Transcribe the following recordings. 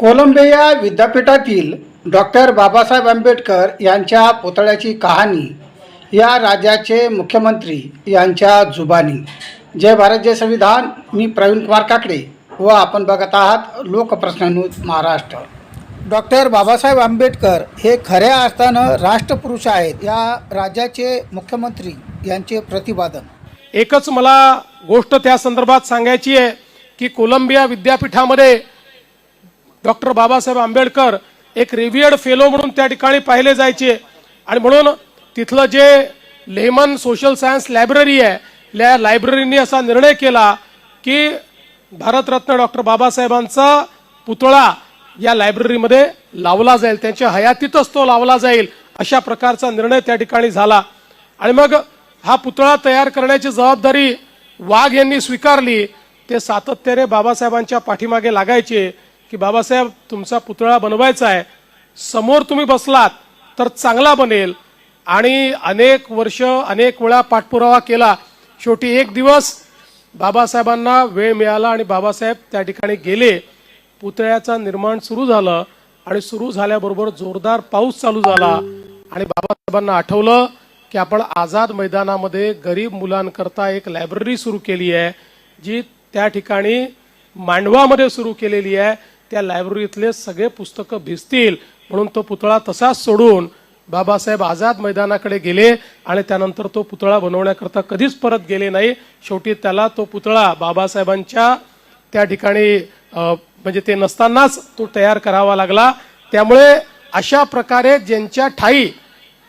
Colombia विद्यापीठातील doctor Babasaheb Ambedkar यांच्या पुतळ्याची कहाणी या राज्याचे मुख्यमंत्री यांच्या जुबानी. जय भारत जय संविधान. मी प्रवीण कुमार काकडे व आपण बघत आहात लोकप्रश्न महाराष्ट्र. डॉक्टर बाबासाहेब आंबेडकर हे खऱ्या अर्थानं राष्ट्रपुरुष आहेत. या राज्याचे मुख्यमंत्री यांचे प्रतिपादन. एकच मला गोष्ट त्या संदर्भात सांगायची आहे की कोलंबिया विद्यापीठामध्ये डॉक्टर बाबासाहेब आंबेडकर एक रिव्हियर्ड फेलो म्हणून त्या ठिकाणी पाहिले जायचे. आणि म्हणून तिथलं जे लेमन सोशल सायन्स लायब्ररी आहे त्या लायब्ररीने असा निर्णय केला की भारतरत्न डॉक्टर बाबासाहेबांचा पुतळा या लायब्ररीमध्ये लावला जाईल. त्यांच्या हयातीतच तो लावला जाईल अशा प्रकारचा निर्णय त्या ठिकाणी झाला. आणि मग हा पुतळा तयार करण्याची जबाबदारी वाघ यांनी स्वीकारली. ते सातत्याने बाबासाहेबांच्या पाठीमागे लागायचे. की बाबासाहेब तुमचा पुतळा बनवायचा आहे. समोर तुम्ही बसलात तर चांगला बनेल. आणि अनेक वर्ष अनेक वेळा पाठपुरावा केला. शेवटी एक दिवस बाबासाहेबांना वेळ मिळाला आणि बाबासाहेब त्या ठिकाणी गेले. पुतळ्याचा निर्माण सुरू झालं आणि सुरू झाल्याबरोबर जोरदार पाऊस चालू झाला. आणि बाबासाहेबांना आठवलं की आपण आझाद मैदानामध्ये गरीब मुलांकरता एक लायब्ररी सुरू केली आहे जी त्या ठिकाणी मांडवामध्ये सुरू केलेली आहे. त्या लायब्ररीतले सगळे पुस्तकं भिजतील. म्हणून तो पुतळा तसाच सोडून बाबासाहेब आझाद मैदानाकडे गेले आणि त्यानंतर तो पुतळा बनवण्याकरता कधीच परत गेले नाही. शेवटी त्याला तो पुतळा बाबासाहेबांच्या त्या ठिकाणी म्हणजे ते नसतानाच तो तयार करावा लागला. त्यामुळे अशा प्रकारे ज्यांच्या ठाई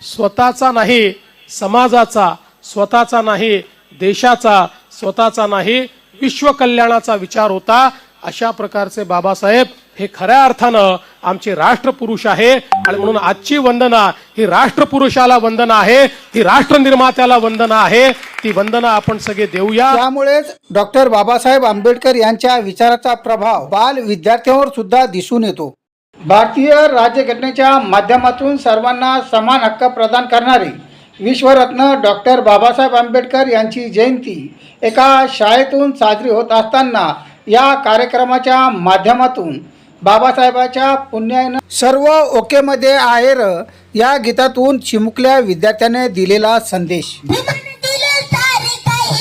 स्वतःचा नाही समाजाचा स्वतःचा नाही देशाचा स्वतःचा नाही विश्वकल्याणाचा विचार होता. अशा प्रकारचे बाबासाहेब हे खऱ्या अर्थानं आमचे राष्ट्रपुरुष आहे. आणि म्हणून आजची वंदना ही राष्ट्रपुरुषाला वंदना आहे ही राष्ट्रनिर्मात्याला वंदना आहे. ती वंदना आपण सगळे देऊया. त्यामुळेच डॉक्टर बाबासाहेब आंबेडकर यांच्या विचाराचा प्रभाव बाल विद्यार्थ्यांवर सुद्धा दिसून येतो. भारतीय राज्यघटनेच्या माध्यमातून सर्वांना समान हक्क प्रदान करणारे विश्वरत्न डॉक्टर बाबासाहेब आंबेडकर यांची जयंती एका शाळेतून साजरी होत असताना या कार्यक्रमाच्या माध्यमातून बाबासाहेबाच्या पुण्यानं सर्व ओकेमध्ये आहे र या गीतातून चिमुकल्या विद्यार्थ्याने दिलेला संदेश. सर्व दिले सारे काही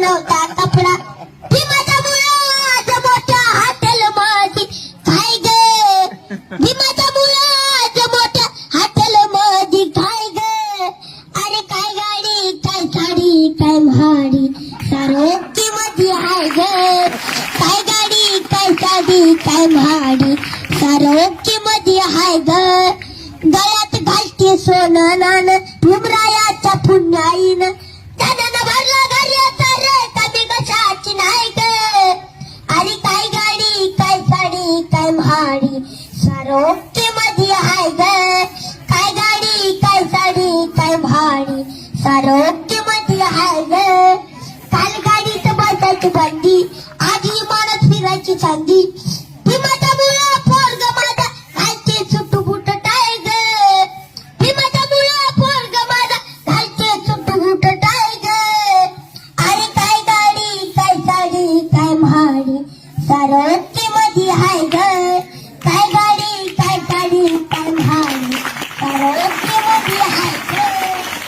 नव्हता कपडा. ती माझ्या मुळात मोठ्या हॉटेल खाय गे? ग माझ्या मुळात मोठ्या हॉटेल मध्ये खाय गे? अरे काय गाडी? काय साडी? काय भाडी? सारोकी मध्ये हाय गे. काय गाडी? काय साडी? काय भाडी? सारोकी मध्ये हाय ग. गळ्यात घालते सोनं नान भीमरायाच्या पुण्याईन. पहाडी काय भाडी मध्ये आहे ग. काय गाडी काय साडी काय भाडी. सारोके मध्ये आहे ग. काल गाडीत बसायची बंदी. आधी माणस फिरायची चांदी.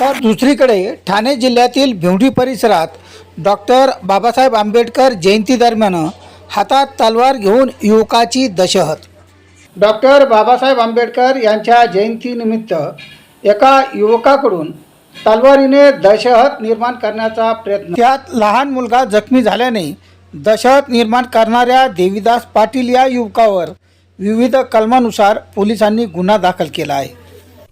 तर दुसरीकडे ठाणे जिल्ह्यातील भिवडी परिसरात डॉक्टर बाबासाहेब आंबेडकर जयंतीदरम्यान हातात तलवार घेऊन युवकाची दशहत. डॉक्टर बाबासाहेब आंबेडकर यांच्या जयंतीनिमित्त एका युवकाकडून तलवारीने दशहत निर्माण करण्याचा प्रयत्न. त्यात लहान मुलगा जखमी झाल्याने दशहत निर्माण करणाऱ्या देवीदास पाटील या युवकावर विविध कलमानुसार पोलिसांनी गुन्हा दाखल केला आहे.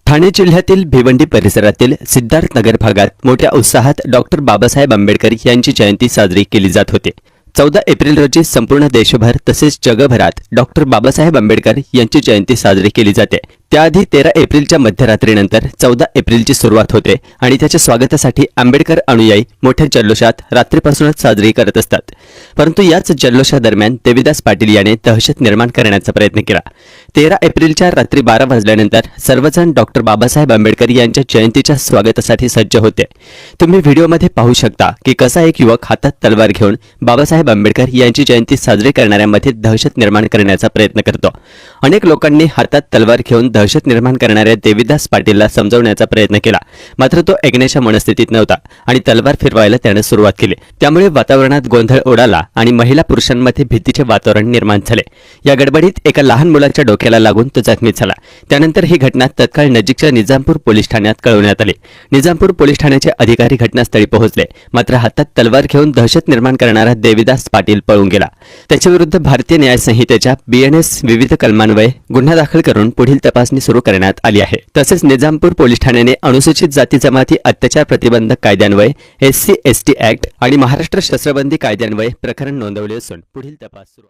ठाणे जिल्ह्यातील भिवंडी परिसरातील सिद्धार्थ नगर भागात मोठ्या उत्साहात डॉक्टर बाबासाहेब आंबेडकर यांची जयंती साजरी केली जात होती. चौदा एप्रिल रोजी संपूर्ण देशभर तसेच जगभरात डॉक्टर बाबासाहेब आंबेडकर यांची जयंती साजरी केली जाते. त्याआधी तेरा एप्रिलच्या मध्यरात्रीनंतर चौदा एप्रिलची सुरुवात होते आणि त्याच्या स्वागतासाठी आंबेडकर अनुयायी मोठ्या जल्लोषात रात्रीपासूनच साजरी करत असतात. परंतु याच जल्लोषादरम्यान देविदास पाटील याने दहशत निर्माण करण्याचा प्रयत्न केला. तेरा एप्रिलच्या रात्री बारा वाजल्यानंतर सर्वजण डॉक्टर बाबासाहेब आंबेडकर यांच्या जयंतीच्या स्वागतासाठी सज्ज होते. तुम्ही व्हिडिओमध्ये पाहू शकता की कसा एक युवक हातात तलवार घेऊन बाबासाहेब आंबेडकर यांची जयंती साजरी करणाऱ्यांमध्ये दहशत निर्माण करण्याचा प्रयत्न करतो. अनेक लोकांनी हातात तलवार घेऊन दहशत निर्माण करणाऱ्या देविदास पाटीलला समजवण्याचा प्रयत्न केला. मात्र तो ऐकण्याच्या मनस्थितीत नव्हता आणि तलवार फिरवायला त्याने सुरुवात केली. त्यामुळे वातावरणात गोंधळ उडाला आणि महिला पुरुषांमध्ये भीतीचे वातावरण निर्माण झाले. या गडबडीत एका लहान मुलाच्या डोक्याला लागून तो जखमी झाला. त्यानंतर ही घटना तत्काळ नजीकच्या निजामपूर पोलीस ठाण्यात कळवण्यात आली. निजामपूर पोलीस ठाण्याचे अधिकारी घटनास्थळी पोहोचले. मात्र हातात तलवार घेऊन दहशत निर्माण करणारा देविदास पाटील पळून गेला. त्याच्याविरुद्ध भारतीय न्याय संहितेच्या बीएनएस विविध कलमान्वये गुन्हा दाखल करून पुढील तपास तपासणी सुरू करण्यात आली आहे. तसेच निजामपूर पोलीस ठाण्याने अनुसूचित जाती जमाती अत्याचार प्रतिबंधक कायद्यान्वये S C S T act आणि महाराष्ट्र शस्त्रबंदी कायद्यान्वये प्रकरण नोंदवले असून पुढील तपास सुरू